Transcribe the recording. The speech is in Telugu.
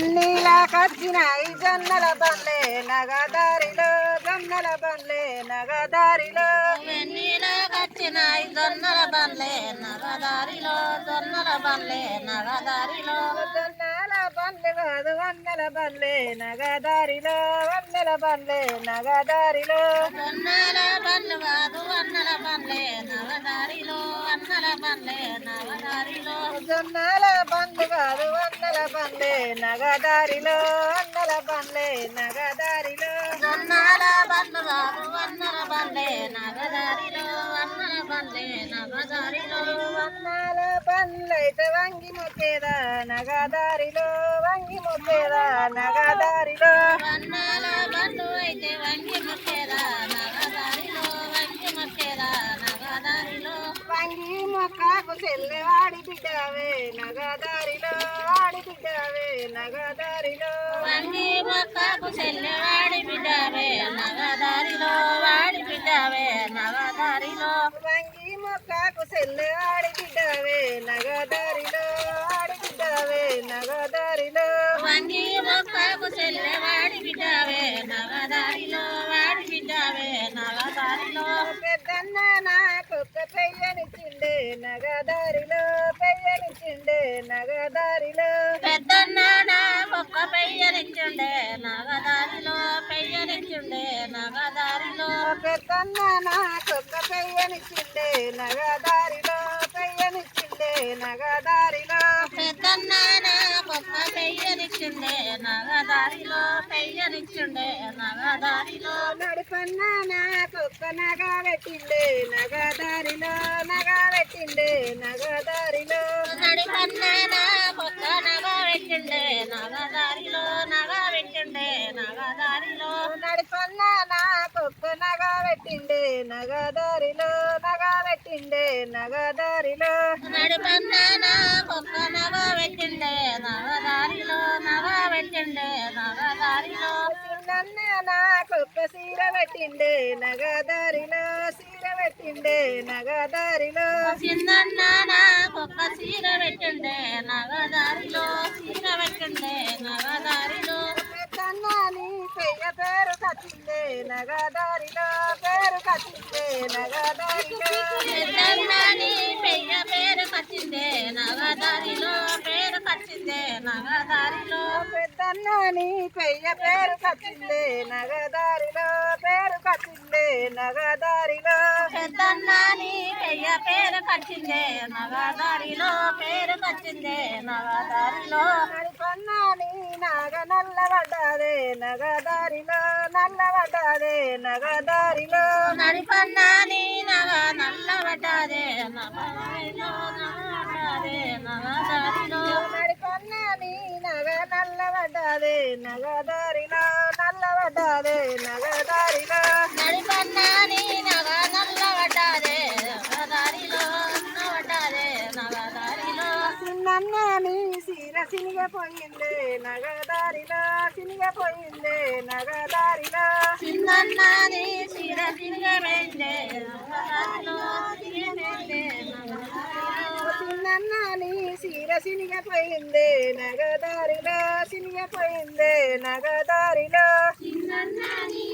వెన్నీలా కచ్చినాయి జొన్నల బండ్లే నగదారిలో జొన్నల బండ్లే నగదారిలో. వెన్నీలో కచ్చినాయి జొన్నల బండ్లే నగదారిలో జొన్నల బండ్లే నగదారిలో. జొన్నల బండ్లు కాదు వందల బండ్లే నగదారిలో వందల బండ్లే నగదారిలో. జొన్నల బండ్లు జొన్నల బండ్లు కాదు వందల బండ్లే నగదారిలో వందల బండ్లే నగదారిలో. జొన్నల బండ్లు కాదు అన్నల బండ్లే నగదారిలో అన్నల బండ్లే నగదారిలో. వందల బండ్లైతే వంగి మొక్కేదా నగదారిలో వంగి మొక్కేదా నగదారిలో. వన్నాల బండు అయితే వంగి ముట్టేరా నగదారిలో. వంగి మొక్కకు చెల్లెవాడి బిడ్డవే నగదారిలో వాడి బిడ్డవే నగదారిలో. వంగి మొక్కకు చెల్లెవాడి బిడ్డవే నగదారిలో వాడి బిడ్డవే నగదారిలో. వంగి మొక్కకు చెల్లెవాడి బిడ్డవే నగదారిలో వాడి బిడ్డవే నగదారిలో. వంగి మొక్కకు చెల్లెవాడి బిడ్డవే నగదారిలో వాడి బిడ్డవే నగదారిలో. పెద్దన్న నాకొక్క పెయ్యనిచ్చిండే నగదారిలో పెయ్యనిచ్చిండే నగదారిలో. పెద్దన్న నా ఒక్క పెయ్యనిచ్చుండే నగదారిలో పెయ్యనిచ్చుండే నగదారిలో. పెద్దన్న నాకొక్క పెయ్యనిచ్చిండే నగదారిలో పెయ్యనిచ్చిండే నగదారిలో. పెద్దన్న ఒక్క పెయ్యనిచ్చుండే నగదారిలో. నగదారిలో నడిపన్న నాకొక్క నగ పెట్టిండే నగదారిలో నగ పెట్టిండే నగదారిలో నడిపన్న ఒక్క నగ పెట్టిండే నగదారిలో నగ పెట్టిండే నగదారిలో నడిపన్న నాకొక్క నగ పెట్టిండే నగదారిలో నగ పెట్టిండే నగదారిలో నడిపన్న ఒక్క నగ పెట్టిండే చిన్న నాకొక్క సీర పెట్టిండే నగదారిలో సీర పెట్టిండే నగదారిలో. చిన్న నాకొక్క సీర పెట్టిండే నగదారిలో సీర పెట్టిండే నగదారిలో. పెద్దన్న నీ పెయ్య పేరు కచ్చిందే నగదారిలో పేరు కచ్చిందే నగదారిలో. పెద్దన్నాని పెయ్య పేరు కచ్చిందే నగదారిలో పేరు కచ్చిందే నగదారిలో. పెద్దన్న నీ పెయ్య పేరు కచ్చిందే నగదారిలో పేరు కచ్చిందే నగదారిలో. పెద్దన్నాని పెయ్య పేరు కచ్చిందే నగదారిలో పేరు కచ్చిందే నగదారిలో. నడిపన్న నీ నాగ నల్లబడ్డాదే నగదారిలో నల్లబడ్డాదే నగదారిలో. నడిపన్నాని నగ నల్లబడ్డాదే నగదారిలో నల్లబడ్డాదే నగదారిలో. నడిపన్న నీ నగ నల్లబడ్డాదే నగదారిలో నల్లబడ్డాదే నగదారిలో నడిపన్నాని నగ నల్లబడ్డాదే నగదారిలో నల్లబడ్డాదే నగదారిలో. చిన్న నీ సీర సినిగపోయిందే నగదారిలో సినిగపోయిందే నగదారిలో చిన్నన్నాని నగదారిలో చిన్న నీ సీర సినిగపోయిందే నగదారిలో సినిగపోయిందే నగదారిలో. చిన్నన్నాని